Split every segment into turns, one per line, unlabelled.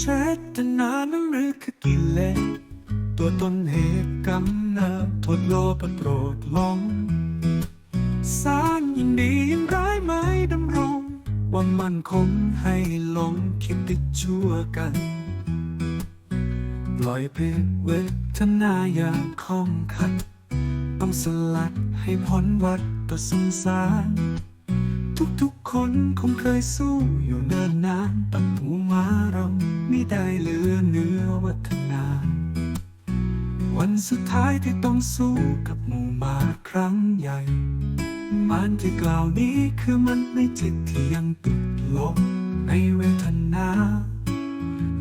เจตนานั้นหรือคือกิเลสตัวตนเหตุกำเนิดทดโลภโกรธลง สร้างยินดียินร้ายไม่ดำรง ว่ามันคงให้หลงคิดติดชั่วกันลอยเพศเวทนาอย่าล้องขัด ต้องสลัดให้พ้นวัดประสงสารทุกๆคนคงเคยสู้อยู่เนินนานตั้งหูมา ได้เหลือเนื้อวัฒนา วันสุดท้ายที่ต้องสู้กับหมู่มาครั้งใหญ่ มันที่กล่าวนี้คือมันในจิตที่ยังติดลบในเวทนา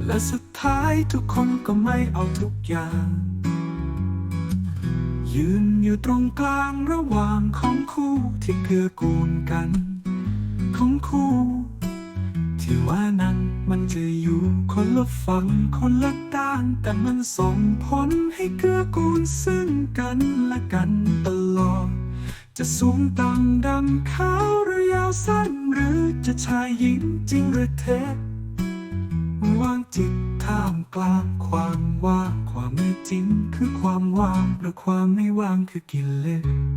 และสุดท้ายทุกคนก็ไม่เอาทุกอย่าง ยืนอยู่ตรงกลางระหว่างของคู่ที่เกื้อกูลกัน ของคู่ ที่ว่านั้นมันจะอยู่คนละฝั่งคนละด้าน แต่มันส่งผลให้เกื้อกูลซึ่งกันและกันตลอด จะสูงต่ำดำขาวหรือยาวสั้นหรือจะชายหญิงจริงหรือเท็จวางจิตท่ามกลางความว่างความไม่จริง คือความว่างหรือความไม่ว่างคือกิเลส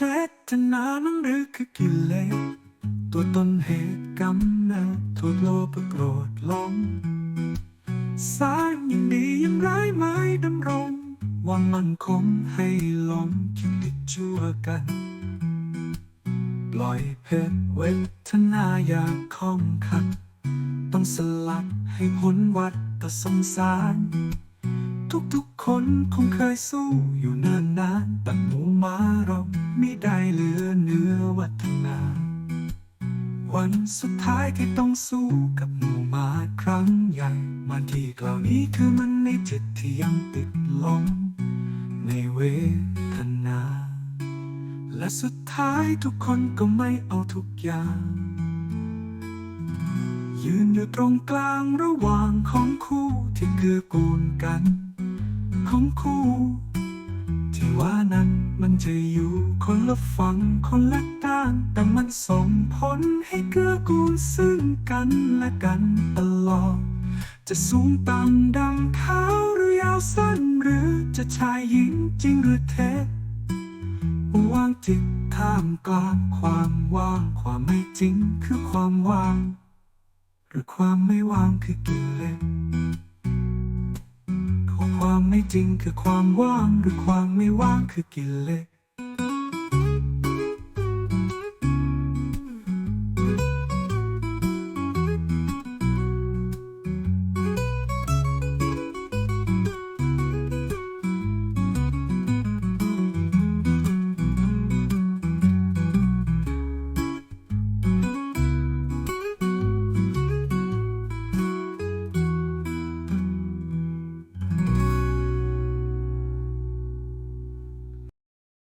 เจตนานั้นหรือคือกิเลสตัวตนเหตุกรรมนิดโทษโลภโกรธหลงสร้างยิ่งดียิ่งร้ายไม่ดำรงว่ามันคงให้หลงคิดติดชั่วกัน ปล่อยเพศเวทนาอยางคล่องขัด ต้องสลัดให้พ้นวัดต่อสงสาร ทุกๆคนคงเคยสู้อยู่เนิ่นนานตั้งหมูมาเรา ไม่ได้เหลือเนื้อวัฒนา วันสุดท้ายที่ต้องสู้กับหมู่มาครั้งใหญ่มาที่กล่าวนี้คือมันในจิตที่ยังติดลงในเวทนา และสุดท้ายทุกคนก็ไม่เอาทุกอย่าง ยืนอยู่ตรงกลางระหว่างของคู่ที่เกื้อกูลกัน ของคู่ที่ว่านั้น มันจะอยู่คนละฝั่งคนละด้าน แต่มันส่งผลให้เกื้อกูลซึ่งกันและกันตลอด จะสูงต่ำดำขาวหรือยาวสั้นหรือจะชายหญิงจริงหรือเท็จวางจิตท่ามกลางความว่าง ความไม่จริงคือความว่าง หรือความไม่ว่างคือกิเลส ความไม่จริงคือความว่างหรือความไม่ว่างคือกิเลส